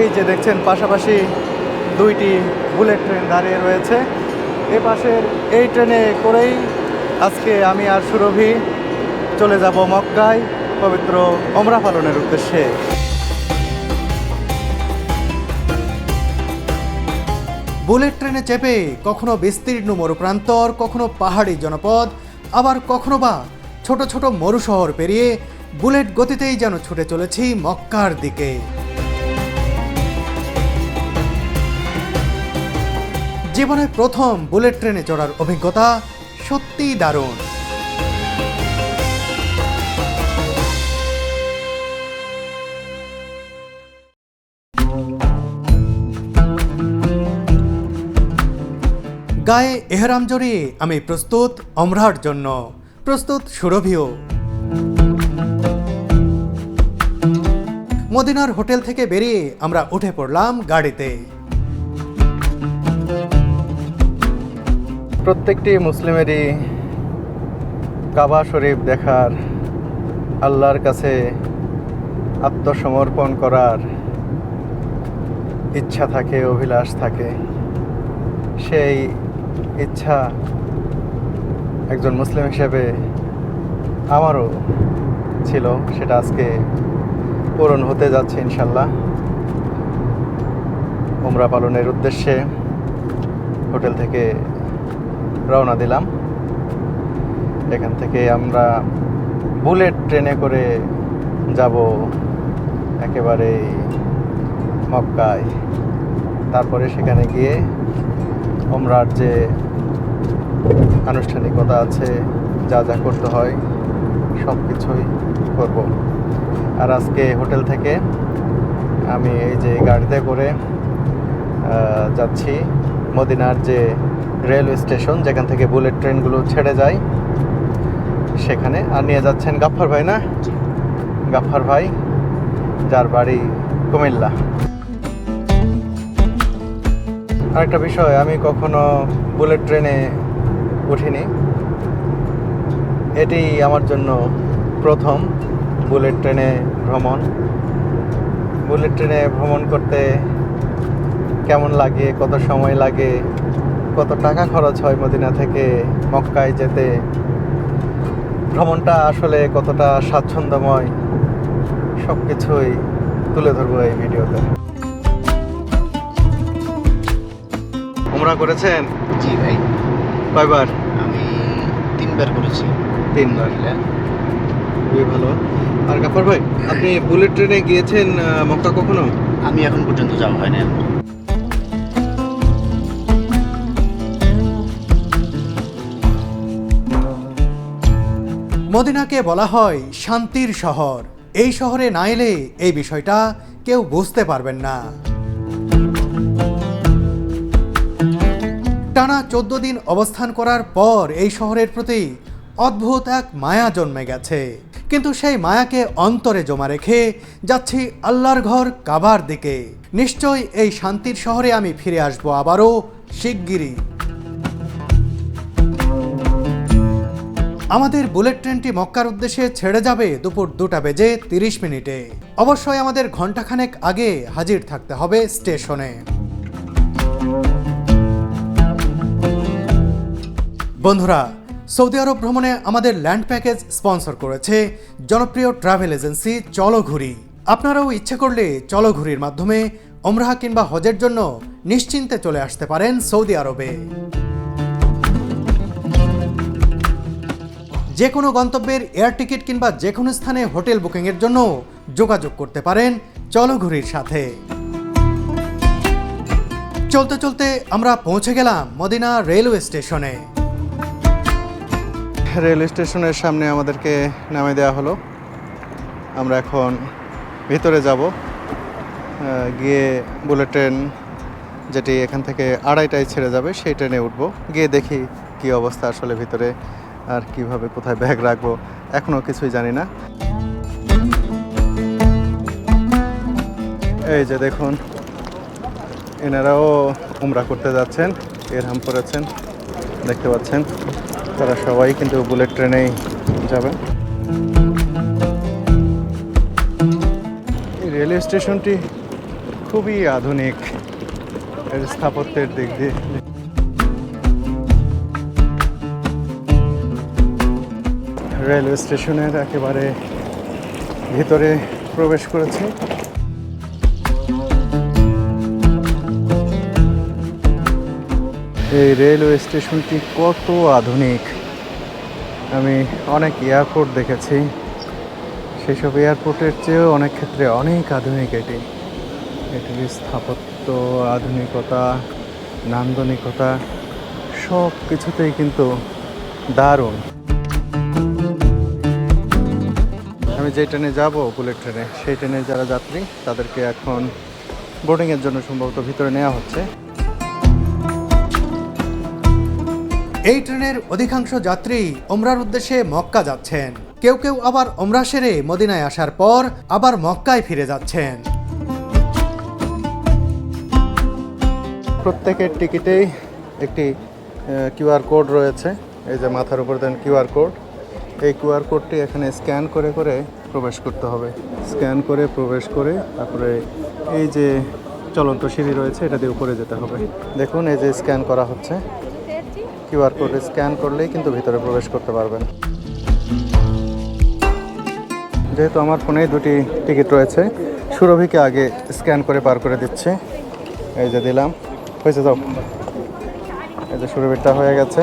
এই যে দেখছেন, পাশাপাশি দুইটি বুলেট ট্রেন দাঁড়িয়ে রয়েছে। এ পাশের এই ট্রেনে করেই আজকে আমি আর সুরভি চলে যাব মক্কায়, পবিত্র অমরা পালনের উদ্দেশ্যে। বুলেট ট্রেনে চেপে কখনো বিস্তীর্ণ মরুপ্রান্তর, কখনো পাহাড়ি জনপদ, আবার কখনো বা ছোট ছোট মরু শহর পেরিয়ে বুলেট গতিতেই যেন ছুটে চলেছি মক্কার দিকে। জীবনে প্রথম বুলেট ট্রেনে চড়ার অভিজ্ঞতা সত্যিই দারুণ। গায়ে এহরাম জড়িয়ে আমি প্রস্তুত অমরার জন্য। প্রস্তুত সুরভিও। মদিনার হোটেল থেকে বেরিয়ে আমরা উঠে পড়লাম গাড়িতে। প্রত্যেকটি মুসলিমেরই কাবা শরীফ দেখার, আল্লাহর কাছে আত্মসমর্পণ করার ইচ্ছা থাকে, অভিলাষ থাকে। সেই ইচ্ছা একজন মুসলিম হিসেবে আমারও ছিল, সেটা আজকে পূরণ হতে যাচ্ছে ইনশাল্লাহ। উমরা পালনের উদ্দেশ্যে হোটেল থেকে রওনা দিলাম। এখান থেকে আমরা বুলেট ট্রেনে করে যাব একেবারে মক্কায়। তারপরে সেখানে গিয়ে ওমরার যে আনুষ্ঠানিকতা আছে, যা যা করতে হয় সব কিছুই করব। আর আজকে হোটেল থেকে আমি এই যে গাড়িতে করে যাচ্ছি। মদিনার যে রেলওয়ে স্টেশন যেখান থেকে বুলেট ট্রেনগুলো ছেড়ে যায়। সেখানে আর নিয়ে যাচ্ছেন গাফফার ভাই না? গাফফার ভাই যার বাড়ি কুমিল্লা। আরেকটা বিষয় আমি কখনো বুলেট ট্রেনে উঠিনি। এটি আমার জন্য প্রথম বুলেট ট্রেনে ভ্রমণ। বুলেট ট্রেনে ভ্রমণ করতে কেমন লাগে কত সময় লাগে কত টাকা খরচ হয় মদিনা থেকে মক্কায় যেতে? ভ্রমণটা আসলে কতটা স্বাচ্ছন্দ্যময়? সব কিছুই তুলে ধরবো এই ভিডিওতে। উমরা করেছেন? জি ভাই। কয়বার? আমি তিনবার করেছি। তিনবার। খুবই ভালো। আর গাফার ভাই আপনি বুলেট ট্রেনে গিয়েছেন মক্কা কখনো? আমি এখন পর্যন্ত যাওয়া হয় মদিনাকে বলা হয় শান্তির শহর। এই শহরে না এলে এই বিষয়টা কেউ বুঝতে পারবেন না। টানা চোদ্দ দিন অবস্থান করার পর এই শহরের প্রতি অদ্ভুত এক মায়া জন্মে গেছে। কিন্তু সেই মায়াকে অন্তরে জমা রেখে যাচ্ছি আল্লাহর ঘর কাবার দিকে। নিশ্চয় এই শান্তির শহরে আমি ফিরে আসব আবারও শিগগিরই। আমাদের বুলেট ট্রেনটি মক্কার উদ্দেশ্যে ছেড়ে যাবে দুপুর দুটা বেজে তিরিশ মিনিটে। অবশ্যই আমাদের ঘন্টাখানেক আগে হাজির থাকতে হবে স্টেশনে। বন্ধুরা, সৌদি আরব ভ্রমণে আমাদের ল্যান্ড প্যাকেজ স্পন্সর করেছে জনপ্রিয় ট্রাভেল এজেন্সি চলো ঘুরি আপনারাও ইচ্ছে করলে চলো ঘুরির মাধ্যমে ওমরাহ কিংবা হজের জন্য নিশ্চিন্তে চলে আসতে পারেন সৌদি আরবে। যে কোনো গন্তব্যের এয়ার টিকিট কিংবা যে কোনো স্থানে হোটেল বুকিংয়ের জন্য যোগাযোগ করতে পারেন চলো ঘুরির সাথে। চলতে চলতে আমরা পৌঁছে গেলাম মদিনা রেলওয়ে স্টেশনে। রেলওয়ে স্টেশনের সামনে আমাদেরকে নামে দেওয়া হলো। আমরা এখন ভিতরে যাব। গিয়ে বুলেট ট্রেন যেটি এখান থেকে আড়াইটায় ছেড়ে যাবে, সেই ট্রেনে উঠবো। গিয়ে দেখি কি অবস্থা আসলে ভিতরে। আর কীভাবে কোথায় ব্যাগ রাখব এখনও কিছুই জানি না। এই যে দেখুন, এনারাও উমরা করতে যাচ্ছেন, এরহাম করেছেন, দেখতে পাচ্ছেন, তারা সবাই কিন্তু বুলেট ট্রেনেই এই রেলওয়ে স্টেশনটি খুবই আধুনিক, এর স্থাপত্যের দিক দিয়ে। রেলওয়ে স্টেশনের একেবারে ভিতরে প্রবেশ করেছি। এই রেলওয়ে স্টেশনটি কত আধুনিক। আমি অনেক এয়ারপোর্ট দেখেছি। সেসব এয়ারপোর্টের চেয়েও অনেক ক্ষেত্রে অনেক আধুনিক এটি। এটির স্থাপত্য, আধুনিকতা, নান্দনিকতা সব কিছুতেই কিন্তু দারুণ। আমি যে ট্রেনে যাব বুলেট ট্রেনে সেই ট্রেনে যারা যাত্রী তাদেরকে এখন বোর্ডিংয়ের জন্য সম্ভবত ভিতরে নেওয়া হচ্ছে। এই ট্রেনের অধিকাংশ যাত্রী ওমরার উদ্দেশ্যে মক্কা যাচ্ছেন। কেউ কেউ আবার ওমরা সেরে মদিনায় আসার পর আবার মক্কায় ফিরে যাচ্ছেন। প্রত্যেকের টিকিটেই একটি কিউআর কোড রয়েছে। এই যে মাথার উপর দেন কিউআর কোড এই কিউআর কোডটি এখানে স্ক্যান করে করে প্রবেশ করতে হবে। স্ক্যান করে, প্রবেশ করে, তারপরে এই যে চলন্ত সিঁড়ি রয়েছে, এটা দিয়ে উপরে যেতে হবে। দেখুন, এই যে স্ক্যান করা হচ্ছে। কিউআর কোড স্ক্যান করলেই কিন্তু ভিতরে প্রবেশ করতে পারবেন। যেহেতু আমার ফোনেই দুটি টিকিট রয়েছে, সুরভিকে আগে স্ক্যান করে পার করে দিচ্ছে। এই যে দিলাম। হয়েছে, যাও। এই যে সুরভিরটা হয়ে গেছে।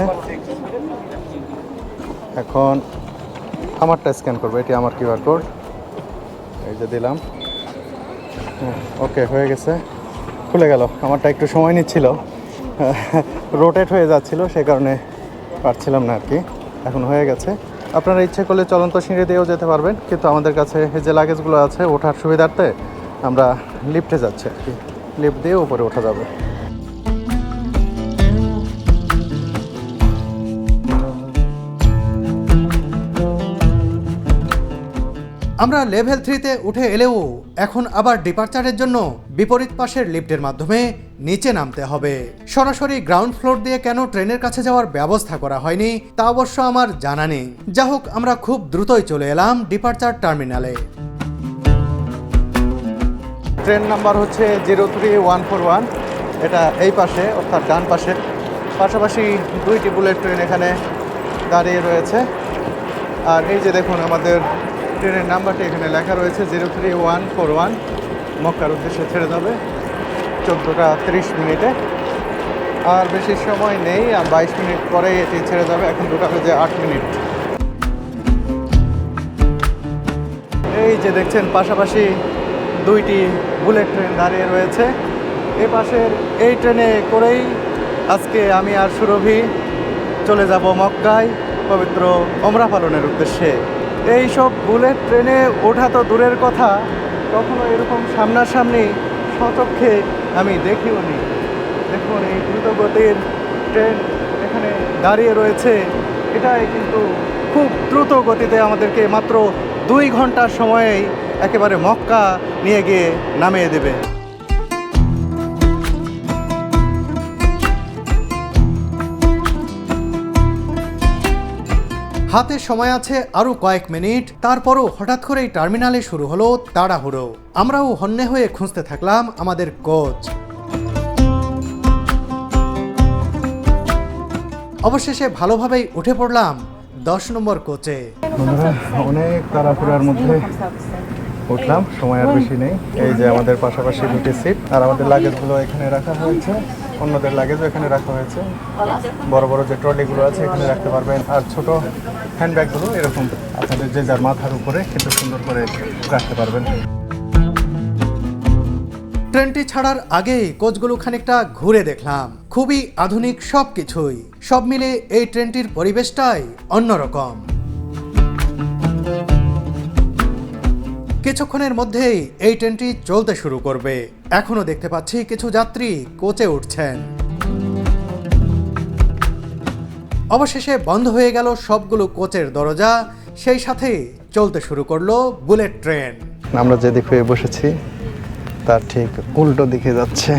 এখন আমারটা স্ক্যান করব, এটি আমার কিউআর কোড এই যে দিলাম। ওকে হয়ে গেছে। খুলে গেল। আমারটা একটু সময় নিচ্ছিল। রোটেট হয়ে যাচ্ছিল, সে কারণে পারছিলাম না আর কি এখন হয়ে গেছে। আপনারা ইচ্ছে করলে চলন্ত সিঁড়ি দিয়েও যেতে পারবেন, কিন্তু আমাদের কাছে যে লাগেজগুলো আছে ওঠার সুবিধার্থে আমরা লিফটে যাচ্ছি আর কি লিফট দিয়ে উপরে ওঠা যাবে। আমরা লেভেল থ্রিতে উঠে এলেও এখন আবার ডিপার্চারের জন্য বিপরীত পাশের লিফটের মাধ্যমে নিচে নামতে হবে। সরাসরি গ্রাউন্ড ফ্লোর দিয়ে কেন ট্রেনের কাছে যাওয়ার ব্যবস্থা করা হয়নি, তা অবশ্য আমার জানা নেই। যা হোক, আমরা খুব দ্রুতই চলে এলাম ডিপার্চার টার্মিনালে ট্রেন নাম্বার হচ্ছে zero three one four one এটা এই পাশে, অর্থাৎ ডান পাশে। পাশাপাশি দুইটি বুলেট ট্রেন এখানে দাঁড়িয়ে রয়েছে। আর এই যে দেখুন, আমাদের ট্রেনের নাম্বারটি এখানে লেখা রয়েছে, zero three one four one. মক্কার উদ্দেশ্যে ছেড়ে যাবে। চোদ্দোটা তিরিশ মিনিটে। আর বেশি সময় নেই, আর বাইশ মিনিট পরেই এটি ছেড়ে যাবে। এখন দুটা বেজে আট মিনিট। এই যে দেখছেন, পাশাপাশি দুইটি বুলেট ট্রেন দাঁড়িয়ে রয়েছে। এ পাশের এই ট্রেনে করেই আজকে আমি আর সুরভি চলে যাব মক্কায়, পবিত্র ওমরা পালনের উদ্দেশ্যে। এই সব বুলেট ট্রেনে ওঠা তো দূরের কথা, কখনো এরকম সামনাসামনি সচক্ষে আমি দেখিও নি। দেখুন এই দ্রুতগতির ট্রেন এখানে দাঁড়িয়ে রয়েছে। এটাই কিন্তু খুব দ্রুত গতিতে আমাদেরকে মাত্র দুই ঘণ্টার সময়েই একেবারে মক্কা নিয়ে গিয়ে নামিয়ে দেবে। হাতে সময় আছে আরও কয়েক মিনিট, তারপরও হঠাৎ করেই টার্মিনালে শুরু হলো তাড়াহুড়ো। আমরাও হন্যে হয়ে খুঁজতে থাকলাম আমাদের কোচ। অবশেষে ভালোভাবেই উঠে পড়লাম দশ নম্বর কোচে। অনেক তাড়াহুড়ার মধ্যে উঠলাম, সময় আর বেশি নেই। এই যে আমাদের পাশাপাশি দুটি সিট, আর আমাদের লাগেজগুলো এখানে রাখা হয়েছে, অন্যদের লাগেজও এখানে রাখা হয়েছে। বড় বড় যে ট্রলিগুলো আছে এখানে রাখতে পারবেন, আর ছোট হ্যান্ডব্যাগগুলো এরকম আপনাদের যে যার মাথার উপরে কিন্তু সুন্দর করে রাখতে পারবেন। ট্রেনটি ছাড়ার আগে কোচগুলো খানিকটা ঘুরে দেখলাম। খুবই আধুনিক সব কিছুই সব মিলে এই ট্রেনটির পরিবেশটাই অন্যরকম। কিছুক্ষণের মধ্যেই এই ট্রেনটি চলতে শুরু করবে। এখনও দেখতে পাচ্ছি কিছু যাত্রী কোচে উঠছেন। অবশেষে বন্ধ হয়ে গেল সবগুলো কোচের দরজা। সেই সাথে চলতে শুরু করল বুলেট ট্রেন। আমরা যে দিক হয়ে বসেছি, তার ঠিক উল্টো দিকে যাচ্ছে।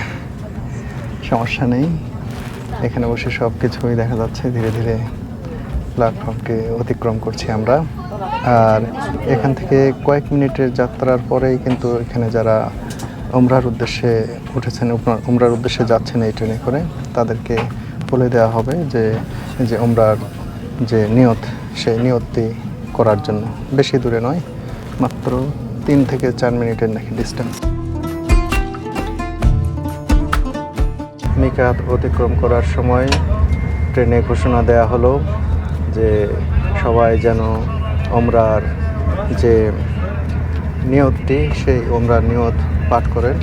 সমস্যা নেই। এখানে বসে সব কিছুই দেখা যাচ্ছে। ধীরে ধীরে প্ল্যাটফর্মকে অতিক্রম করছি আমরা। আর এখান থেকে কয়েক মিনিটের যাত্রার পরেই কিন্তু এখানে যারা ওমরার উদ্দেশ্যে উঠেছেন উমরা- ওমরার উদ্দেশ্যে যাচ্ছেন এই ট্রেনে করে, তাদেরকে বলে দেওয়া হবে যে যে ওমরার যে নিয়ত, সেই নিয়তটি করার জন্য। বেশি দূরে নয়, মাত্র তিন থেকে চার মিনিটের নাকি ডিস্টেন্স মিকাত অতিক্রম করার সময় ট্রেনে ঘোষণা দেয়া হলো যে, সবাই যেন ওমরার যে নিয়তটি, সেই ওমরার নিয়ত পাঠ করেন।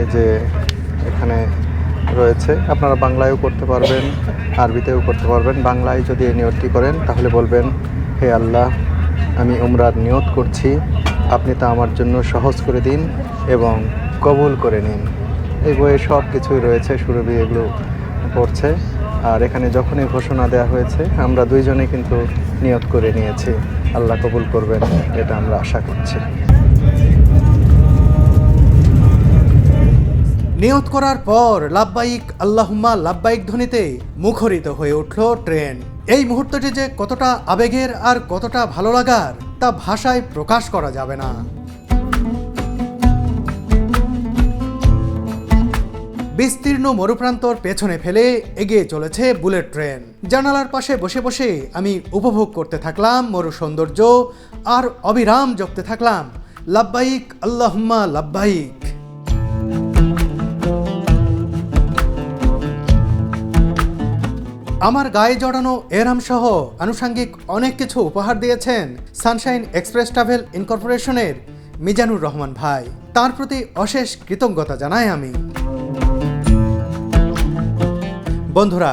এই যে, এখানে রয়েছে। আপনারা বাংলায়ও করতে পারবেন, আরবিতেও করতে পারবেন। বাংলায় যদি এই নিয়তটি করেন, তাহলে বলবেন, হে আল্লাহ, আমি ওমরার নিয়ত করছি। আপনি তা আমার জন্য সহজ করে দিন এবং কবুল করে নিন। এই বইয়ে সব কিছুই রয়েছে, সুরভি এগুলো পড়ছে। আর এখানে যখনই ঘোষণা দেওয়া হয়েছে, আমরা দুইজনে কিন্তু নিয়ত করে নিয়েছি। আল্লাহ কবুল করবেন, এটা আমরা আশা করছি। নিয়ত করার পর লাভবাইক আল্লাহুম্মা লাভবাইক ধ্বনিতে মুখরিত হয়ে উঠল ট্রেন। এই মুহূর্তটি যে কতটা আবেগের আর কতটা ভালো লাগার, তা ভাষায় প্রকাশ করা যাবে না। বিস্তীর্ণ মরুপ্রান্তর পেছনে ফেলে এগিয়ে চলেছে বুলেট ট্রেন। জানালার পাশে বসে বসে আমি উপভোগ করতে থাকলাম মরু সৌন্দর্য আর অবিরাম জপতে থাকলাম লাভবাইক আল্লাহুম্মা লাভবাইক আমার গায়ে জড়ানো এরাম সহ আনুষাঙ্গিক অনেক কিছু উপহার দিয়েছেন সানশাইন এক্সপ্রেস ট্রাভেল ইনকর্পোরেশনের মিজানুর রহমান ভাই। তার প্রতি অশেষ কৃতজ্ঞতা জানাই আমি। বন্ধুরা,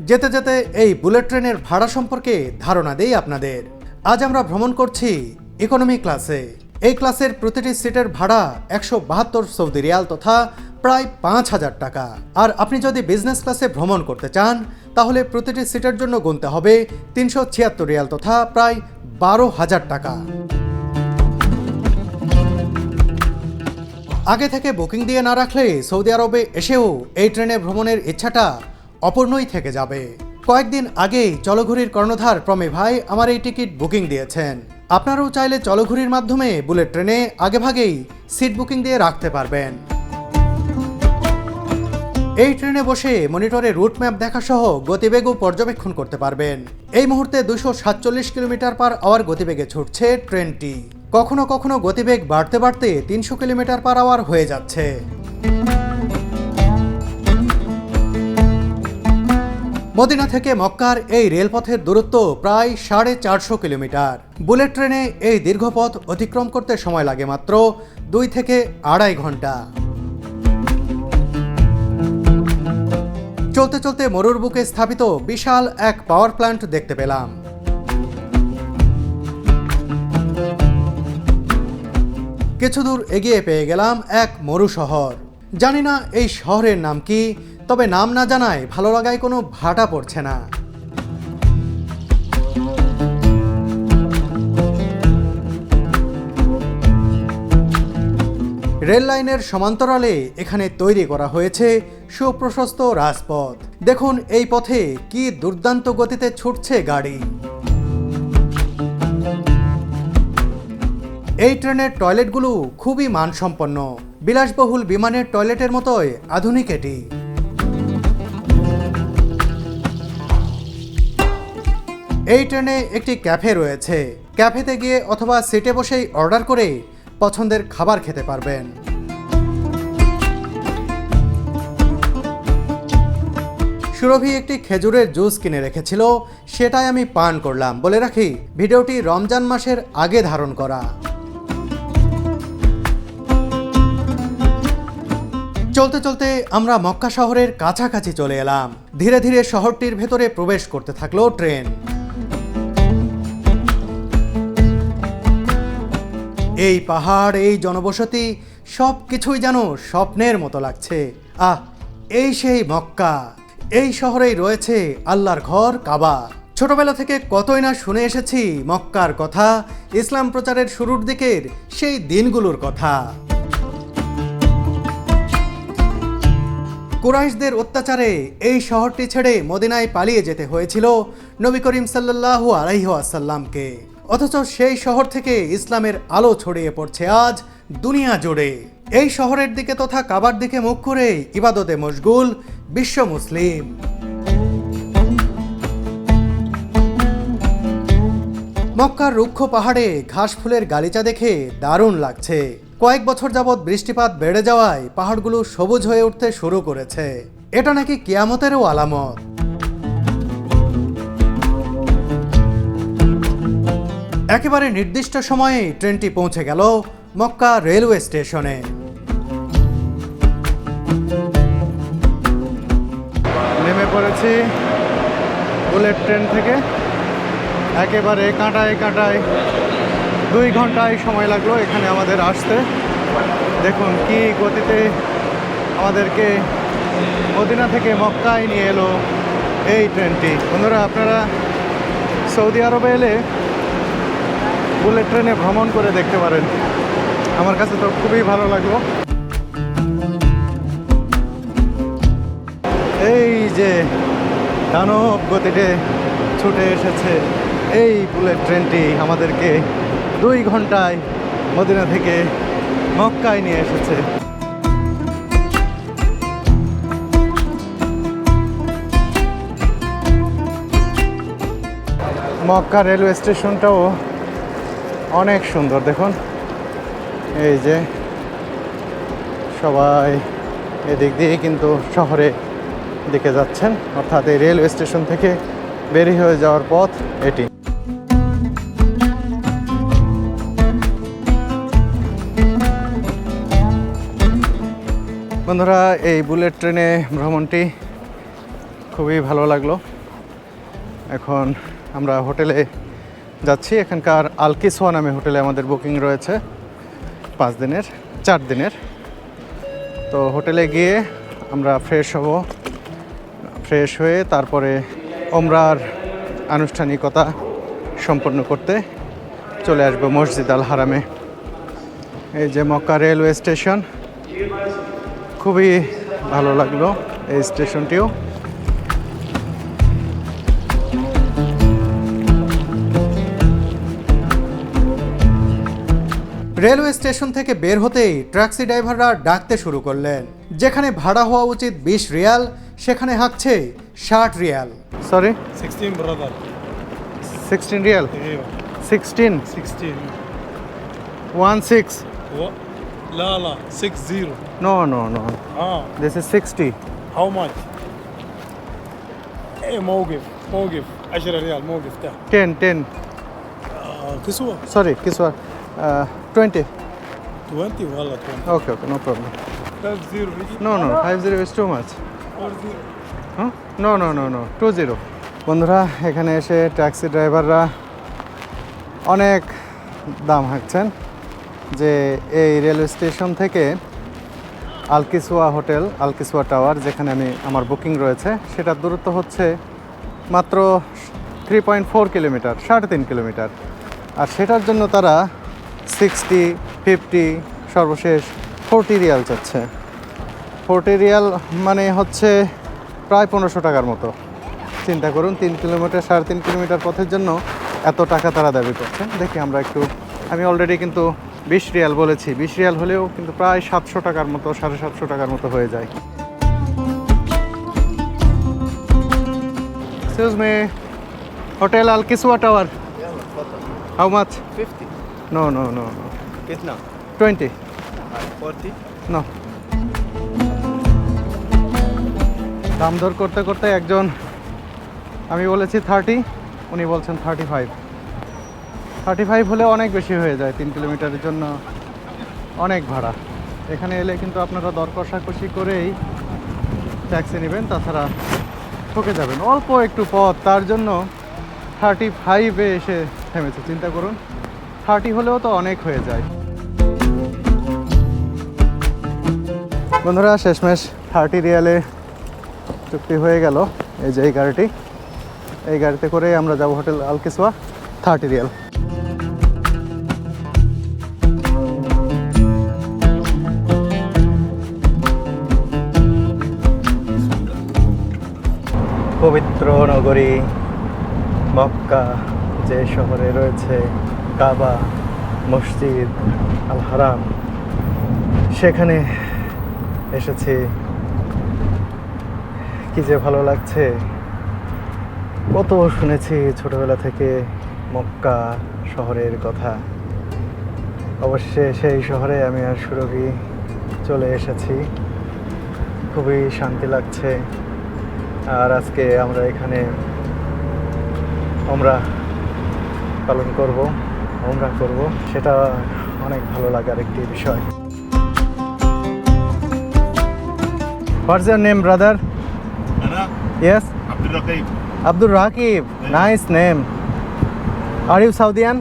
যেতে যেতে এই বুলেট ট্রেনের ভাড়া সম্পর্কে ধারণা দেই আপনাদের। আজ আমরা ভ্রমণ করছি ইকোনমি ক্লাসে। এই ক্লাসের প্রতিটি সিটের ভাড়া একশো বাহাত্তর সৌদি রিয়াল তথা প্রায় পাঁচ হাজার টাকা। আর আপনি যদি বিজনেস ক্লাসে ভ্রমণ করতে চান, তাহলে প্রতিটি সিটের জন্য গুনতে হবে তিনশো ছিয়াত্তর রিয়াল তথা প্রায় বারো হাজার টাকা। আগে থেকে বুকিং দিয়ে না রাখলে সৌদি আরবে এসেও এই ট্রেনে ভ্রমণের ইচ্ছাটা অপূর্ণই থেকে যাবে। কয়েকদিন আগেই চলঘুরির কর্ণধার প্রমে ভাই আমার এই টিকিট বুকিং দিয়েছেন। আপনারাও চাইলে চলঘুরির মাধ্যমে বুলেট ট্রেনে আগেভাগেই সিট বুকিং দিয়ে রাখতে পারবেন। এই ট্রেনে বসে মনিটরে রুট ম্যাপ দেখা সহ গতিবেগও পর্যবেক্ষণ করতে পারবেন। এই মুহূর্তে দুশো সাতচল্লিশ কিলোমিটার পার আওয়ার গতিবেগে ছুটছে ট্রেনটি। কখনো কখনো গতিবেগ বাড়তে বাড়তে তিনশো কিলোমিটার পার আওয়ার হয়ে যাচ্ছে। মদিনা থেকে মক্কার এই রেলপথের দূরত্ব প্রায় সাড়ে চারশো কিলোমিটার। বুলেট ট্রেনে এই দীর্ঘ পথ অতিক্রম করতে সময় লাগে মাত্র দুই থেকে আড়াই ঘণ্টা। চলতে চলতে মরুর বুকে স্থাপিত বিশাল এক পাওয়ার প্ল্যান্ট দেখতে পেলাম। কিছু দূর এগিয়ে পেয়ে গেলাম এক মরু শহর। জানি না এই শহরের নাম কি তবে নাম না জানায় ভালো লাগায় কোনো ভাটা পড়ছে না। রেল লাইনের সমান্তরালে এখানে তৈরি করা হয়েছে সুপ্রশস্ত রাজপথ। দেখুন এই পথে কি দুর্দান্ত গতিতে ছুটছে গাড়ি। এই ট্রেনের টয়লেটগুলো খুবই মানসম্পন্ন। বিলাসবহুল বিমানের টয়লেটের মতোই আধুনিক এটি। এই ট্রেনে একটি ক্যাফে রয়েছে। ক্যাফেতে গিয়ে অথবা সিটে বসেই অর্ডার করে পছন্দের খাবার খেতে পারবেন। সুরভি একটি খেজুরের জুস কিনে রেখেছিল, সেটাই আমি পান করলাম। বলে রাখি, ভিডিওটি রমজান মাসের আগে ধারণ করা। চলতে চলতে আমরা মক্কা শহরের কাছাকাছি চলে এলাম। ধীরে ধীরে শহরটির ভেতরে প্রবেশ করতে থাকল ট্রেন। এই পাহাড়, এই জনবসতি সব কিছুই যেন স্বপ্নের মতো লাগছে। আহ, এই সেই মক্কা, এই শহরেই রয়েছে আল্লাহর ঘর কাবা। ছোটবেলা থেকে কতই না শুনে এসেছি মক্কার কথা, ইসলাম প্রচারের শুরুর দিকের সেই দিনগুলোর কথা। কুরাইশদের অত্যাচারে এই শহরটি ছেড়ে মদিনায় পালিয়ে যেতে হয়েছিল নবী করিম সাল্লাল্লাহু আলাইহি আসাল্লামকে অথচ সেই শহর থেকে ইসলামের আলো ছড়িয়ে পড়ছে আজ দুনিয়া জুড়ে। এই শহরের দিকে তথা কাবার দিকে মুখ করে ইবাদতে মশগুল বিশ্ব মুসলিম। মক্কার রুক্ষ পাহাড়ে ঘাস ফুলের গালিচা দেখে দারুণ লাগছে। কয়েক বছর যাবৎ বৃষ্টিপাত বেড়ে যাওয়ায় পাহাড়গুলো সবুজ হয়ে উঠতে শুরু করেছে। এটা নাকি কিয়ামতেরও আলামত? একেবারে নির্দিষ্ট সময়ে ট্রেনটি পৌঁছে গেল মক্কা রেলওয়ে স্টেশনে। নেমে পড়েছি বুলেট ট্রেন থেকে। একেবারে কাঁটায় কাঁটায় দুই ঘন্টায় সময় লাগল এখানে আমাদের আসতে। দেখুন কি গতিতে আমাদেরকে মদিনা থেকে মক্কায় নিয়ে এলো এই ট্রেনটি। বন্ধুরা, আপনারা সৌদি আরবে এলে বুলেট ট্রেনে ভ্রমণ করে দেখতে পারেন। আমার কাছে তো খুবই ভালো লাগল। এই যে দানব গতিতে ছুটে এসেছে এই বুলেট ট্রেনটি আমাদেরকে দুই ঘন্টায় মদিনা থেকে মক্কায় নিয়ে এসেছে। মক্কা রেলওয়ে স্টেশনটাও অনেক সুন্দর, দেখুন। এই যে সবাই এদিক দিয়ে কিন্তু শহরে দিকে যাচ্ছেন, অর্থাৎ এই রেলওয়ে স্টেশন থেকে বেরিয়ে হয়ে যাওয়ার পথ এটি। বন্ধুরা, এই বুলেট ট্রেনে ভ্রমণটি খুবই ভালো লাগল। এখন আমরা হোটেলে যাচ্ছি। এখানকার আলকিসোয়া নামে হোটেলে আমাদের বুকিং রয়েছে পাঁচ দিনের, চার দিনের। তো হোটেলে গিয়ে আমরা ফ্রেশ হব। ফ্রেশ হয়ে তারপরে ওমরার আনুষ্ঠানিকতা সম্পন্ন করতে চলে আসব মসজিদ আল হারামে। এই যে মক্কা রেলওয়ে স্টেশন, খুবই ভালো লাগল এই স্টেশনটিও। রেলওয়ে স্টেশন থেকে বের হতেই ট্যাক্সি ড্রাইভাররা ডাকতে শুরু করলেন যেখানে ভাড়া হওয়া উচিত বিশ রিয়াল সেখানে হাঁকছে ষাট riyal sorry 16 brother sixteen riyal ايوه sixteen 16 one six و... لا لا 60 no no no اه this is sixty هاو ماتش ايه موقف موقف 10 ريال موقف ده ten ten آه كسوة sorry twenty okay okay no problem no no five zero is two hmm no no no no two zero বন্ধুরা এখানে এসে taxi ড্রাইভাররা অনেক দাম হাঁকছেন যে এই railway station থেকে আলকিসুয়া hotel Al Kiswah tower যেখানে আমি আমার বুকিং রয়েছে সেটার দূরত্ব হচ্ছে মাত্র থ্রি পয়েন্ট ফোর কিলোমিটার সাড়ে তিন কিলোমিটার আর সেটার জন্য তারা সিক্সটি, ফিফটি, সর্বশেষ ফোরটি রিয়াল চাচ্ছে। ফোর্টি রিয়াল মানে হচ্ছে প্রায় পনেরোশো টাকার মতো। চিন্তা করুন, তিন কিলোমিটার, সাড়ে তিন কিলোমিটার পথের জন্য এত টাকা তারা দাবি করছে দেখি আমরা একটু, আমি অলরেডি কিন্তু বিশ রিয়াল বলেছি। বিশ রিয়াল হলেও কিন্তু প্রায় সাতশো টাকার মতো, সাড়ে সাতশো টাকার মতো হয়ে যায়। Hotel Al Kiswah tower how much 50 no no no no कितना টোয়েন্টি 40 না দাম দর করতে করতে একজন আমি বলেছি থার্টি উনি বলছেন থার্টি ফাইভ থার্টি ফাইভ হলে অনেক বেশি হয়ে যায় তিন কিলোমিটারের জন্য অনেক ভাড়া এখানে এলে কিন্তু আপনারা দর কষাকষি করেই ট্যাক্সি নেবেন তাছাড়া ঠকে যাবেন অল্প একটু পথ তার জন্য থার্টি ফাইভে এসে থেমেছে চিন্তা করুন থার্টি হলেও তো অনেক হয়ে যায়। বন্ধুরা, শেষমেশ থার্টি রিয়ালে চুক্তি হয়ে গেল এই যে এই গাড়িটি। এই গাড়িতে করে আমরা যাব হোটেল আলকিসোয়া, থার্টি রিয়াল। পবিত্র নগরী, মক্কা যে শহরে রয়েছে কাবা, মসজিদ আল হারাম সেখানে এসেছি। কি যে ভালো লাগছে। কত শুনেছি ছোটবেলা থেকে মক্কা শহরের কথা। অবশ্যই সেই শহরে আমি আর সুরভি চলে এসেছি। খুবই শান্তি লাগছে। আর আজকে আমরা এখানে আমরা পালন করব। আমরা করব সেটা অনেক ভালো লাগার একটি বিষয় what's your name brother أنا yes عبد الرقيب Abdur Rakib nice name are you Saudian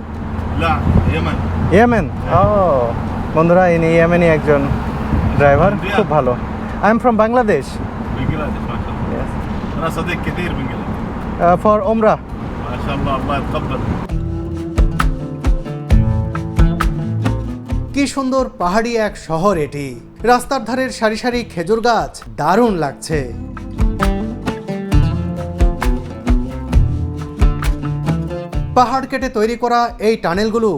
لا يمن Yemen ও বন্ধুরা ইনি ইয়েমেনি একজন ড্রাইভার India. খুব ভালো I am from Bangladesh بنجلاديش ما شاء الله أنا صديق كثير بنجلاديش for ওমরা ما شاء الله الله يتقبل কি সুন্দর পাহাড়ি এক শহর এটি? রাস্তার ধারের সারি সারি খেজুর গাছ, দারুণ লাগছে। পাহাড় কেটে তৈরি করা এই টানেলগুলো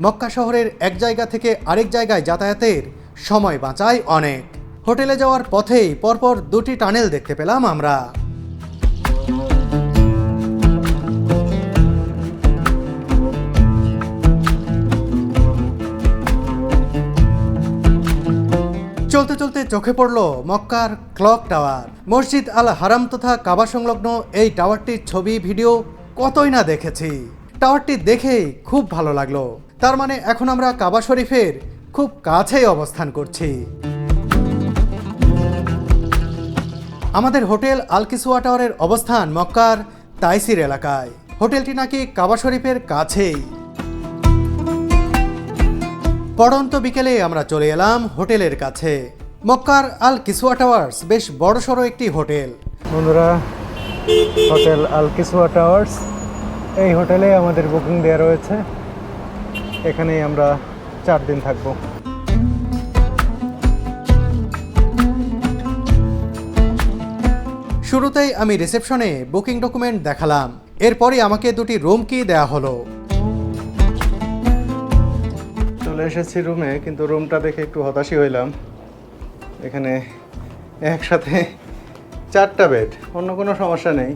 মক্কা শহরের এক জায়গা থেকে আরেক জায়গায় যাতায়াতের সময় বাঁচায় অনেক। হোটেলে যাওয়ার পথেই পরপর দুটি টানেল দেখতে পেলাম আমরা। চলতে চলতে চোখে পড়ল মক্কার ক্লক টাওয়ার। মসজিদ আল হারাম তথা কাবা সংলগ্ন এই টাওয়ারটির ছবি, ভিডিও কতই না দেখেছি। টাওয়ারটি দেখেই খুব ভালো লাগল। তার মানে এখন আমরা কাবা শরীফের খুব কাছেই অবস্থান করছি। আমাদের হোটেল আলকিসুয়া টাওয়ারের অবস্থান মক্কার তাইসির এলাকায়। হোটেলটি নাকি কাবা শরীফের কাছেই। পড়ন্ত বিকেলে আমরা চলে এলাম হোটেলের কাছে। মক্কার আল কিসুয়া টাওয়ার্স বেশ বড়সড় একটি হোটেল। বন্ধুরা হোটেল আলকিসুয়া টাওয়ার্স এই হোটেলে আমাদের বুকিং দেওয়া রয়েছে। এখানেই আমরা চার দিন থাকব। শুরুতেই আমি রিসেপশনে বুকিং ডকুমেন্ট দেখালাম। এরপরই আমাকে দুটি রুম কি দেয়া হলো। চলে এসেছি রুমে কিন্তু রুমটা দেখে একটু হতাশই হইলাম। এখানে একসাথে চারটা বেড অন্য কোনো সমস্যা নেই।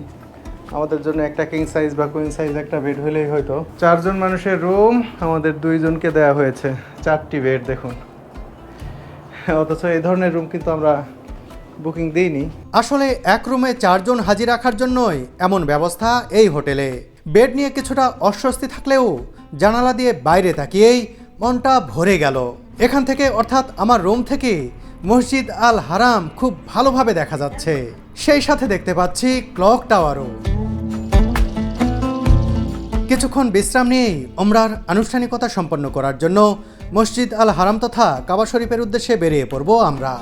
আমাদের জন্য একটা কিং সাইজ বা কুইন সাইজ একটা বেড হলেই হয়তো। চারজন মানুষের রুম আমাদের দুইজনকে দেয়া হয়েছে। চারটি বেড দেখুন। অথচ এই ধরনের রুম কিন্তু আমরা বুকিং দিইনি। আসলে এক রুমে চারজন হাজির রাখার জন্যই এমন ব্যবস্থা এই হোটেলে। বেড নিয়ে কিছুটা অস্বস্তি থাকলেও জানালা দিয়ে বাইরে তাকিয়েই মনটা ভরে গেল। এখান থেকে অর্থাৎ আমার রুম থেকে মসজিদ আল হারাম খুব ভালোভাবে দেখা যাচ্ছে। সেই সাথে দেখতে পাচ্ছি ক্লক টাওয়ারও। কিছুক্ষণ বিশ্রাম নিয়েই ওমরার আনুষ্ঠানিকতা সম্পন্ন করার জন্য মসজিদ আল হারাম তথা কাবা শরীফের উদ্দেশ্যে বেরিয়ে পড়ব আমরা।